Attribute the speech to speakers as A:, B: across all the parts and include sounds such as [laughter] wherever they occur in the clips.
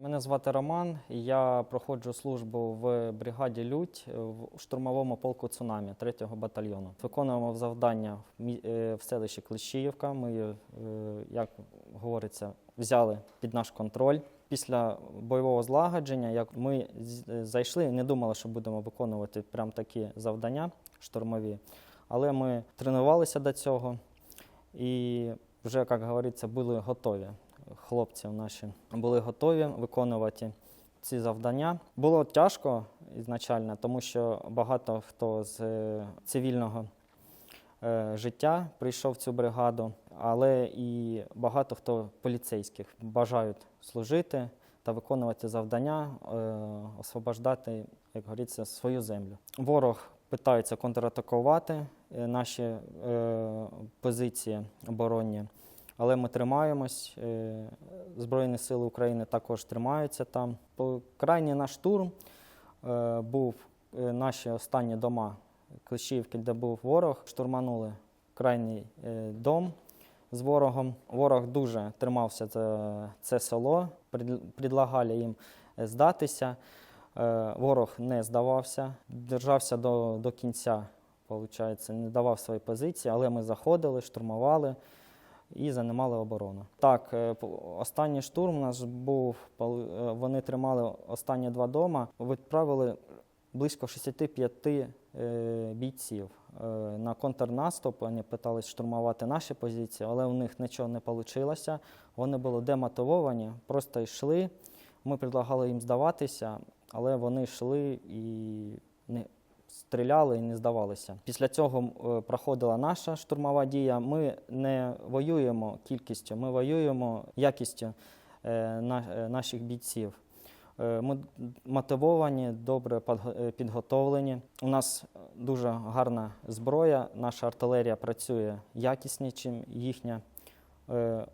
A: Мене звати Роман. Я проходжу службу в бригаді Лють в штурмовому полку цунамі 3-го батальйону. Виконуємо завдання в е, селищі Клещіївка. Ми, е, як говориться, взяли під наш контроль. Після бойового злагодження, як ми зайшли, не думали, що будемо виконувати прям такі завдання штурмові, але ми тренувалися до цього і вже, як говориться, були готові хлопці наші були готові виконувати ці завдання. Було тяжко ізначально, тому що багато хто з е, цивільного е, життя прийшов в цю бригаду, але і багато хто поліцейських бажають служити та виконувати завдання, е, освобождати, як говориться, свою землю. Ворог питається контратакувати наші позиції оборонні. Але ми тримаємось. е, Збройні сили України також тримаються там. Крайній наш штурм е, був е, наші останні дома Клещівки, де був ворог. Штурманули крайній дом з ворогом. Ворог дуже тримався за це село, пред- предлагали їм здатися. Ворог не здавався, держався до, до кінця, виходить, не давав свої позиції, але ми заходили, штурмували і займали оборону. Так, е, останній штурм нас був, е, вони тримали останні два дома, відправили близько 65 е, бійців. На контрнаступ вони питалися штурмувати наші позиції, але у них нічого не вийшло. Вони були демотивовані, просто йшли. Ми предлагали їм здаватися, але вони йшли і не, стріляли і не здавалися. Після цього е, проходила наша штурмова дія. Ми не воюємо кількістю, ми воюємо якістю е, е, наших бійців. Ми мотивовані, добре підготовлені. У нас дуже гарна зброя, наша артилерія працює якісніше, ніж їхня.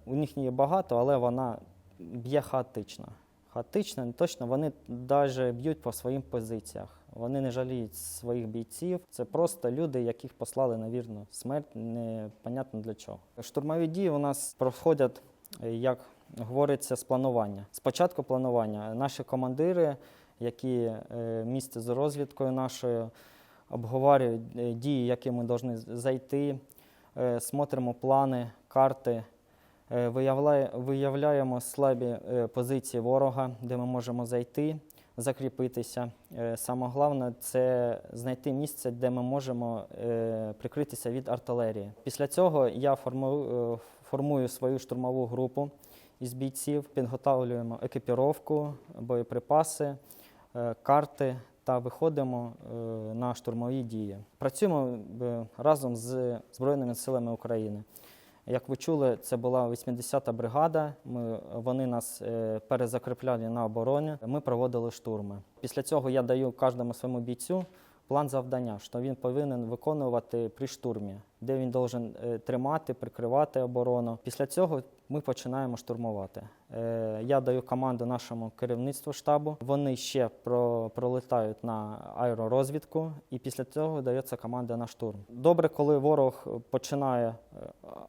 A: У них є багато, але вона б'є хаотично. Хаотично, не точно, вони навіть б'ють по своїм позиціях. Вони не жаліють своїх бійців. Це просто люди, яких послали на вірну смерть, непонятно для чого. Штурмові дії у нас проходять, е, як говориться, з планування. Спочатку планування. Наші командири, які е, місце з розвідкою нашою, обговорюють е, дії, які ми повинні зайти, смотримо плани, карти. Виявляємо слабі позиції ворога, де ми можемо зайти, закріпитися. Е, Саме головне це знайти місце, де ми можемо е, прикритися від артилерії. Після цього я формую, е, формую свою штурмову групу із бійців, підготовлюємо екіпіровку, боєприпаси, карти та виходимо на штурмові дії. Працюємо разом з Збройними силами України. Як ви чули, це була 80-та бригада. Ми, вони нас е, перезакріпляли на обороні. Ми проводили штурми. Після цього я даю кожному своєму бійцю план завдання, що він повинен виконувати при штурмі, де він повинен тримати, прикривати оборону. Після цього ми починаємо штурмувати. Е, Я даю команду нашому керівництву штабу. Вони ще про, пролетають на аеророзвідку, і після цього дається команда на штурм. Добре, коли ворог починає е,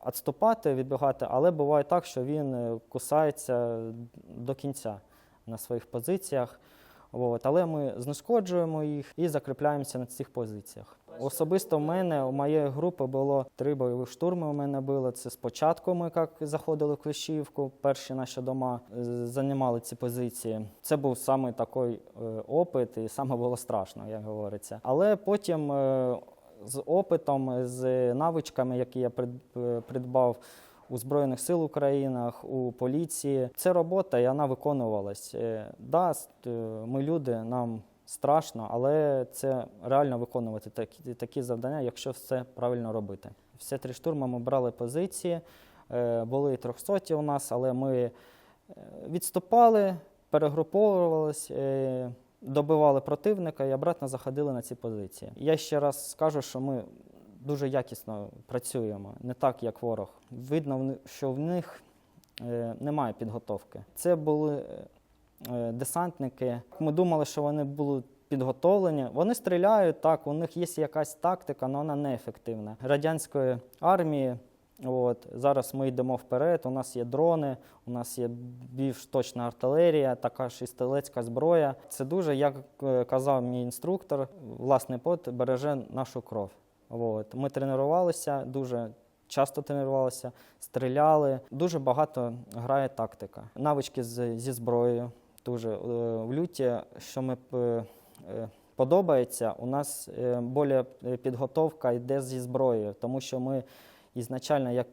A: відступати, відбігати, але буває так, що він е, кусається до кінця на своїх позиціях. От. Але ми знешкоджуємо їх і закріпляємося на цих позиціях. Особисто в мене, у моєї групи було три бойових штурми. У мене було це спочатку. Ми як заходили в Клещівку, перші наші дома е, займали ці позиції. Це був саме такий е, опит, і саме було страшно, як говориться. Але потім е, з опитом, з навичками, які я придбав у Збройних сил України, у поліції. Це робота, і вона виконувалась. Е, Да, е, ми люди, нам страшно, але це реально виконувати такі, такі завдання, якщо все правильно робити. Все три штурми ми брали позиції, е, були і 300 у нас, але ми відступали, перегруповувались. е, Добивали противника і обратно заходили на ці позиції. Я ще раз скажу, що ми дуже якісно працюємо, не так, як ворог. Видно, що в них е, немає підготовки. Це були е, десантники. Ми думали, що вони будуть підготовлені. Вони стріляють так, у них є якась тактика, але вона неефективна. Радянської армії От. Зараз ми йдемо вперед, у нас є дрони, у нас є більш точна артилерія, така ж і стрілецька зброя. Це дуже, як е, казав мій інструктор, власний пот береже нашу кров. От. Ми тренувалися, дуже часто тренувалися, стріляли. Дуже багато грає тактика. Навички з, зі зброєю. Дуже Е, в люті, що ми е, подобається, у нас е, більше підготовка йде зі зброєю, тому що ми ізначально, як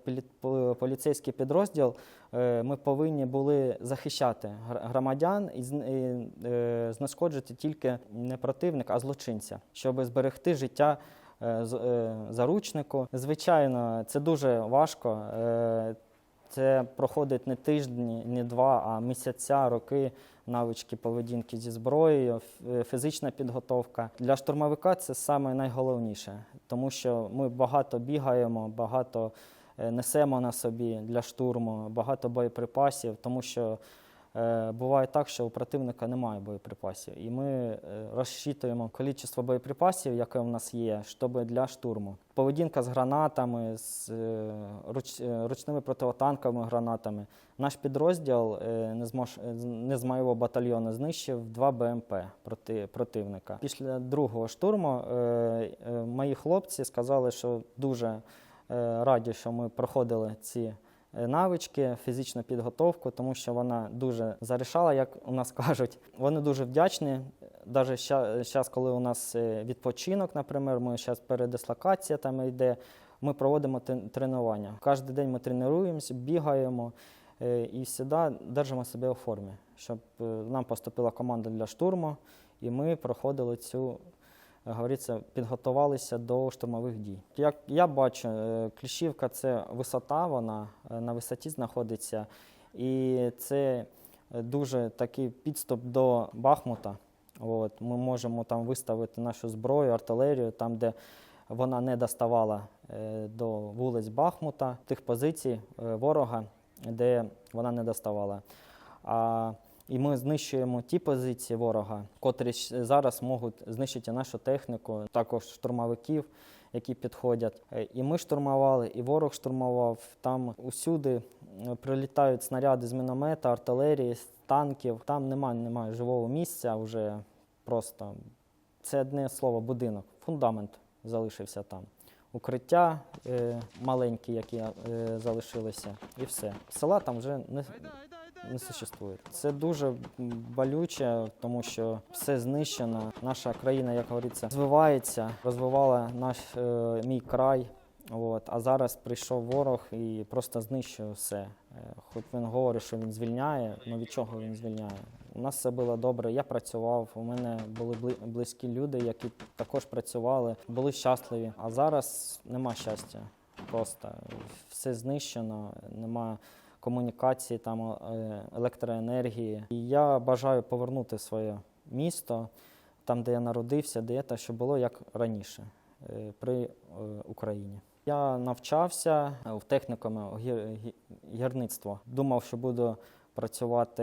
A: поліцейський підрозділ, е, ми повинні були захищати громадян і зн- і, е, знешкоджити тільки не противника, а злочинця, щоб зберегти життя е, е, заручнику. Звичайно, це дуже важко. Е, Це проходить не тижні, не два, а місяця, роки навички поведінки зі зброєю, е, фізична підготовка. Для штурмовика це саме найголовніше, тому що ми багато бігаємо, багато е, несемо на собі для штурму, багато боєприпасів, тому що е, буває так, що у противника немає боєприпасів. І ми е, розчитуємо кількість боєприпасів, яке в нас є, щоб для штурму. Поведінка з гранатами, з е, руч, е, ручними противотанковими гранатами. Наш підрозділ е, не, змож, е, не з моєго батальйону знищив два БМП проти противника. Після другого штурму е, е, мої хлопці сказали, що дуже е, раді, що ми проходили ці е, навички, фізичну підготовку, тому що вона дуже зарішала, як у нас [laughs] кажуть. Вони дуже вдячні. Навіть зараз, коли у нас е, відпочинок, наприклад, ми зараз передислокація там йде, ми проводимо тренування. Кожен день ми тренуємося, бігаємо е, і завжди держимо себе у формі, щоб е, нам поступила команда для штурму, і ми проходили цю говориться, підготувалися до штурмових дій. Як я бачу, е, Кліщівка це висота, вона е, на висоті знаходиться, і це е, дуже такий підступ до Бахмута. От, ми можемо там виставити нашу зброю, артилерію, там, де вона не доставала до вулиць Бахмута, тих позицій ворога, де вона не доставала. А, і ми знищуємо ті позиції ворога, котрі зараз можуть знищити нашу техніку, також штурмовиків, які підходять. Е, І ми штурмували, і ворог штурмував. Там усюди е, прилітають снаряди з міномета, артилерії, танків. Там немає, немає живого місця вже просто. Це одне слово будинок, фундамент залишився там. Укриття е, маленькі, які залишилися, і все. Села там вже не, не существує. Це дуже болюче, тому що все знищено. Наша країна, як говориться, розвивається, розвивала наш е, мій край. От, а зараз прийшов ворог і просто знищує все. Е, Хоч він говорить, що він звільняє, ну від чого він звільняє? У нас все було добре. Я працював. У мене були близькі люди, які також працювали, були щасливі. А зараз нема щастя. Просто все знищено, нема комунікації, там е, електроенергії. І я бажаю повернути своє місто, там, де я народився, де я, та що було як раніше е, при е, Україні. Я навчався в технікумі гір- гірництва. Думав, що буду працювати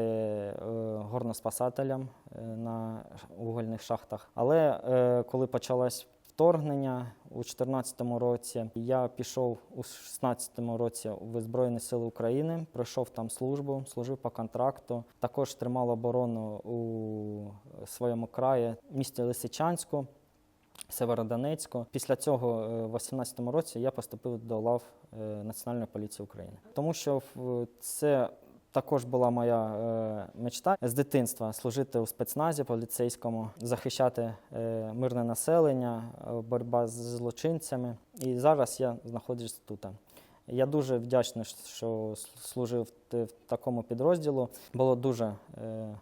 A: горноспасателем на вугільних шахтах. Але коли почалось вторгнення у 2014 році, я пішов у 2016 році в Збройні Сили України, пройшов там службу, служив по контракту. Також тримав оборону у своєму краї, місті Лисичанську. Северодонецьку. Після цього, е, в 2018 році, я поступив до лав е, Національної поліції України, тому що це також була моя е, мечта з дитинства служити у спецназі поліцейському, захищати е, мирне населення, е, боротьба з злочинцями. І зараз я знаходжусь тут. Я дуже вдячний, що служив в такому підрозділу. Було дуже е,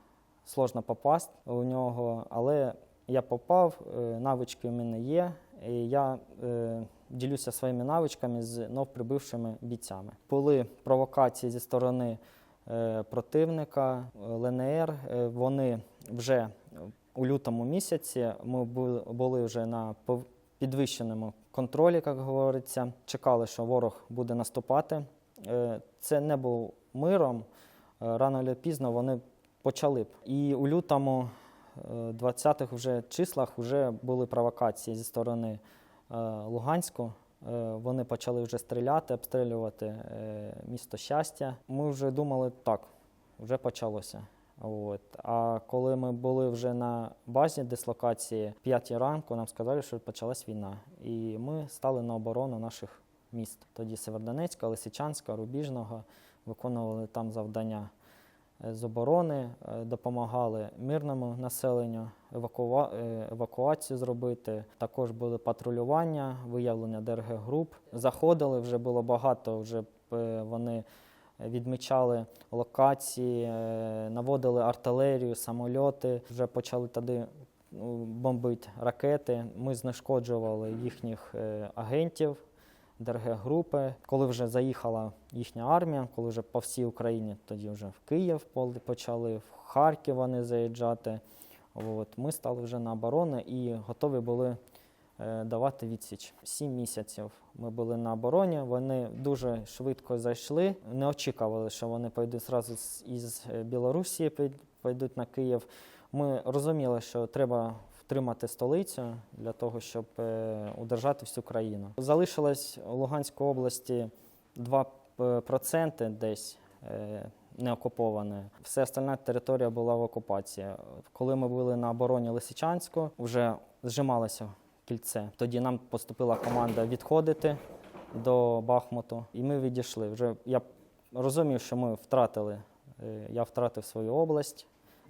A: сложно попасти у нього, але я попав, е, навички у мене є, і я е, ділюся своїми навичками з новприбившими бійцями. Були провокації зі сторони противника е, ЛНР. Е, Вони вже у лютому місяці ми були вже на підвищеному контролі, як говориться. Чекали, що ворог буде наступати. Е, Це не був миром. Е, Рано чи пізно вони почали б. І у лютому е, 20-х вже числах вже були провокації зі сторони е, Луганську е, вони почали вже стріляти, обстрілювати е, місто щастя. Ми вже думали, так, вже почалося. От. А коли ми були вже на базі дислокації 5 ранку, нам сказали, що почалась війна. І ми стали на оборону наших міст. Тоді Севердонецька, Лисичанська, Рубіжного, виконували там завдання е, з оборони, е, допомагали мирному населенню евакуа... е, евакуацію зробити. Також були патрулювання, виявлення ДРГ груп. Заходили, вже було багато, вже е, вони відмічали локації, е, наводили артилерію, самольоти. Вже почали ну, бомбити ракети. Ми знешкоджували їхніх е, агентів. ДРГ-групи, коли вже заїхала їхня армія, коли вже по всій Україні, тоді вже в Київ почали, в Харків вони заїжджати. От, ми стали вже на оборону і готові були е, давати відсіч. Сім місяців ми були на обороні. Вони дуже швидко зайшли. Не очікували, що вони пойдуть зразу із е, Білорусі, пойдуть на Київ. Ми розуміли, що треба втримати столицю для того, щоб е, удержати всю країну. Залишилось у Луганській області 2% десь. е, Не окуповане. Все остальна територія була в окупації. Коли ми були на обороні Лисичанську, вже зжималося кільце. Тоді нам поступила команда відходити до Бахмуту, і ми відійшли. Вже я розумів, що ми втратили. е, Я втратив свою область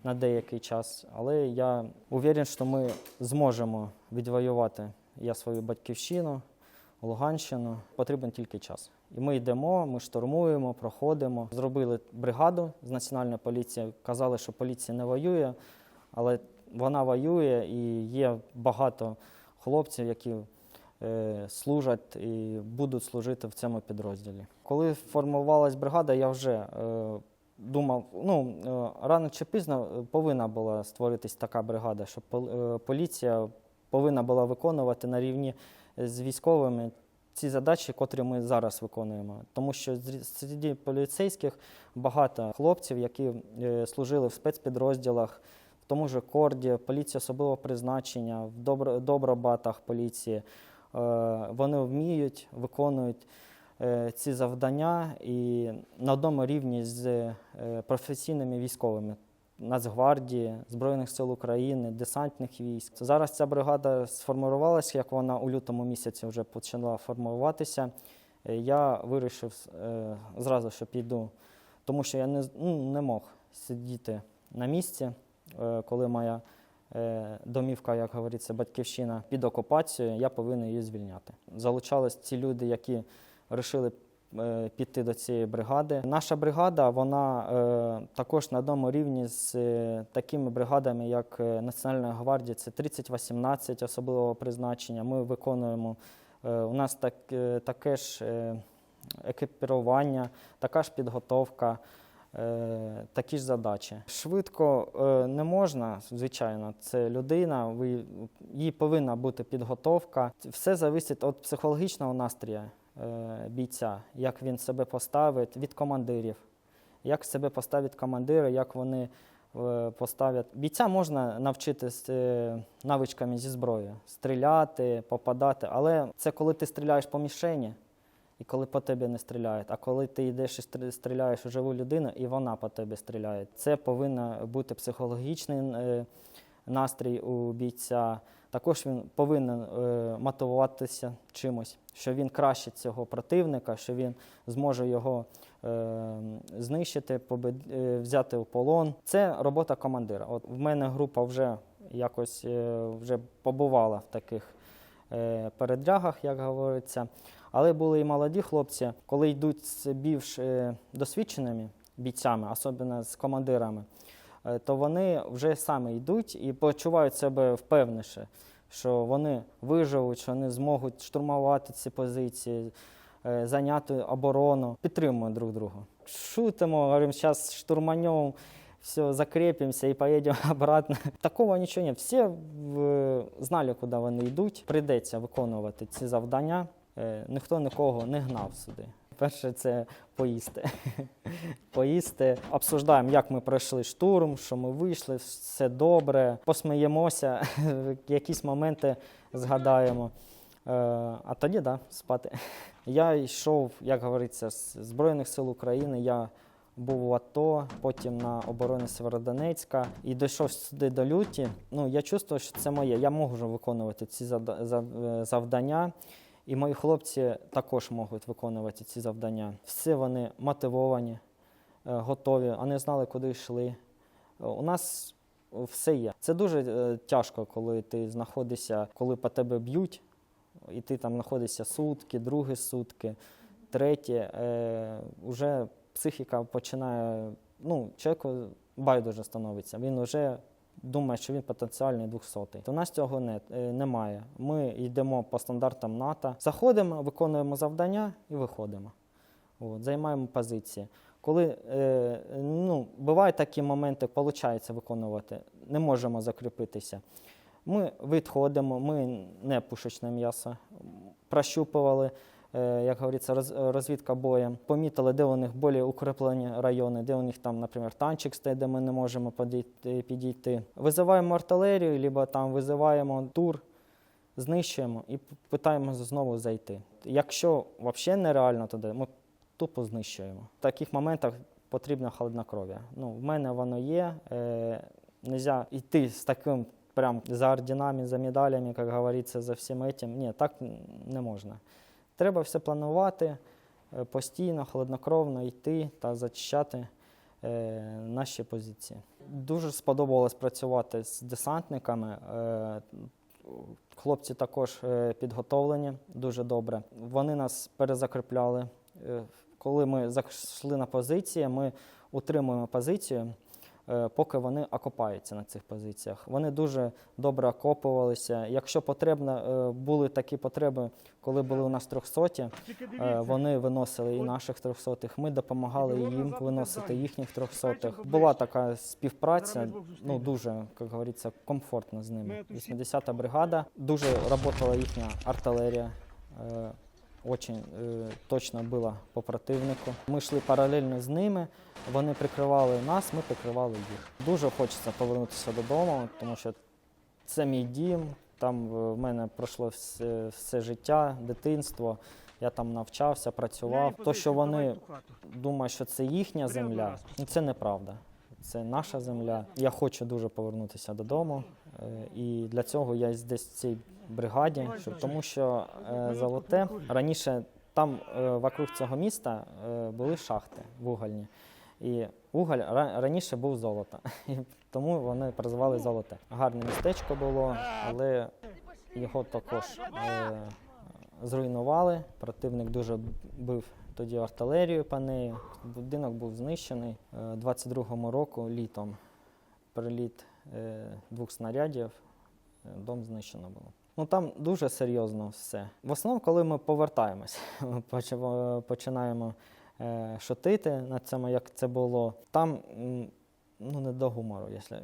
A: на деякий час, але я уверен, що ми зможемо відвоювати я свою батьківщину, Луганщину. Потрібен тільки час. І ми йдемо, ми штурмуємо, проходимо. Зробили бригаду з національної поліції. Казали, що поліція не воює, але вона воює і є багато хлопців, які е, служать і будуть служити в цьому підрозділі. Коли формувалась бригада, я вже е, думав, ну е, рано чи пізно е, повинна була створитись така бригада, що е, поліція повинна була виконувати на рівні з військовими ці задачі, котрі ми зараз виконуємо. Тому що серед поліцейських багато хлопців, які служили в спецпідрозділах, в тому ж корді, поліція особливого призначення, в добро, добробатах поліції. Вони вміють, виконують ці завдання і на одному рівні з е, професійними військовими. Нацгвардії, Збройних сил України, десантних військ. Зараз ця бригада сформувалася, як вона у лютому місяці вже почала формуватися. Е, Я вирішив е, зразу, що піду, тому що я не, ну, не мог сидіти на місці, е, коли моя е, домівка, як говориться, батьківщина під окупацією, я повинен її звільняти. Залучались ті люди, які вирішили е, піти до цієї бригади. Наша бригада вона е, також на одному рівні з е, такими бригадами, як Національна гвардія, це 3018 особливого призначення. Ми виконуємо у нас так, таке ж екіпірування, така ж підготовка. Такі ж задачі. Швидко не можна, звичайно, це людина, їй повинна бути підготовка. Все залежить від психологічного настрою бійця, як він себе поставить від командирів, як себе поставить командири, як вони е, поставлять. Бійця можна навчити е, навичками зі зброєю, стріляти, попадати, але це коли ти стріляєш по мішені. І коли по тебе не стріляють, а коли ти йдеш і стрі- стріляєш у живу людину, і вона по тебе стріляє. Це повинен бути психологічний е, настрій у бійця. Також він повинен е, мотивуватися чимось, що він краще цього противника, що він зможе його е, знищити, е, взяти в полон. Це робота командира. От в мене група вже якось е, вже побувала в таких передрягах, як говориться. Але були і молоді хлопці, коли йдуть з більш досвідченими бійцями, особливо з командирами, то вони вже самі йдуть і почувають себе впевненіше, що вони виживуть, що вони зможуть штурмувати ці позиції, е, зайняти оборону, підтримують друг друга. Шутимо, говоримо, зараз штурманем, все, закрепимося і поїдемо [laughs] обратно. Такого нічого нет. Всі знали, куди вони йдуть. Прийдеться виконувати ці завдання. Е, Ніхто нікого не гнав сюди. Перше це поїсти. [laughs] поїсти. Обсуждаємо, як ми пройшли штурм, що ми вийшли, все добре. Посміємося, [laughs] якісь моменти згадаємо. Е, а тоді, да, спати. Я йшов, як говориться, з Збройних сил України. Я був у АТО, потім на обороні Северодонецька і дійшов сюди до люті. Ну, я чувствую, що це моє. Я можу виконувати ці е, завдання. І мої хлопці також можуть виконувати ці завдання. Всі вони мотивовані, е, готові, вони знали, куди йшли. Е, У нас все є. Це дуже е, тяжко, коли ти знаходишся, коли по тебе б'ють, і ти там знаходишся сутки, другі сутки, треті. Е, уже психіка починає, ну, чоловіку байдуже становиться. Він вже думає, що він потенціальний 200-й. У нас цього не, е, немає. Ми йдемо по стандартам НАТО, заходимо, виконуємо завдання і виходимо. От, займаємо позиції. Коли е, ну, бувають такі моменти, виходить виконувати, не можемо закріпитися. Ми відходимо, ми не пушечне м'ясо, прощупували, як говориться, розвідка боєм, помітили, де у них більш укреплені райони, де у них там, наприклад, танчик стоїть, де ми не можемо підійти. Визиваємо артилерію, або там визиваємо тур, знищуємо і п- питаємо знову зайти. Якщо взагалі нереально туди, ми тупо знищуємо. В таких моментах потрібна холоднокров'я. Ну, в мене воно є. Е, нельзя йти з таким прям за орденами, за медалями, як говориться, за всім этим. Ні, так не можна. Треба все планувати е, постійно, холоднокровно йти та зачищати е, наші позиції. Дуже сподобалось працювати з десантниками. Е, Хлопці також підготовлені дуже добре. Вони нас перезакріпляли. Коли ми зайшли на позиції, ми утримуємо позицію, поки вони окопаються на цих позиціях. Вони дуже добре окопувалися. Якщо потрібно, е, були такі потреби, коли були у нас трьохсоті, е, вони виносили і наших трьохсотих. Ми допомагали їм виносити їхніх трьохсотих. Була така співпраця, ну дуже, як говориться, комфортно з ними. 80-та бригада дуже працювала їхня артилерія. Очень е, точно була по противнику. Ми йшли паралельно з ними. Вони прикривали нас, ми прикривали їх. Дуже хочеться повернутися додому, тому що це мій дім. Там е, в мене пройшло все, все життя, дитинство. Я там навчався, працював. То, що вони думають, що це їхня земля, ну це неправда. Це наша земля. Я хочу дуже повернутися додому. Е, І для цього я десь в цій бригаді, щоб, тому що е, золоте раніше там е, вокруг цього міста були шахти вугольні. І уголь ра- раніше був золото. [laughs] І тому вони прозвали золоте. Гарне містечко було, але його також зруйнували. Противник дуже бив тоді артилерію по неї. Будинок був знищений е, 22-му року літом. Приліт двох снарядів, е, дом знищено було. Ну там дуже серйозно все. В основному, коли ми повертаємось, [laughs] починаємо е, шутити на цьому, як це було. Там ну, не до гумору, якщо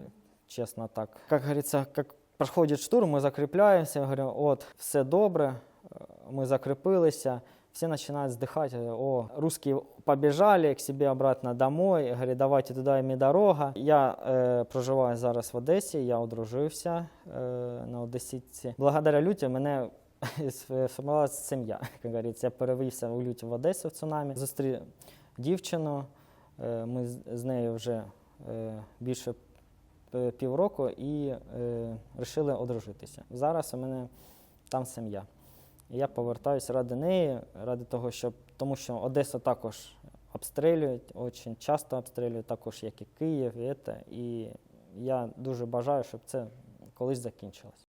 A: чесно так. Як говориться, як проходить штурм, ми закріпляємося, говоримо, от, все добре, е, ми закріпилися. Все начинают вздыхать, э, о, русские побежали к себе обратно домой, говорят, давайте туди їм і дорога. Я е, проживаю зараз в Одесі, я одружився [laughs] е, на Одесітці. Благодаря люті мене сформувалася сім'я. [laughs] Як говориться, я перевівся у люті в Одесу в цунамі, зустрів дівчину. Е, ми з, нею вже е, більше п- півроку і е, вирішили одружитися. Зараз у мене там сім'я. Я повертаюся ради неї, ради того, щоб тому що Одесу також обстрілюють, дуже часто обстрілюють, також як і Київ, і, це, і я дуже бажаю, щоб це колись закінчилось.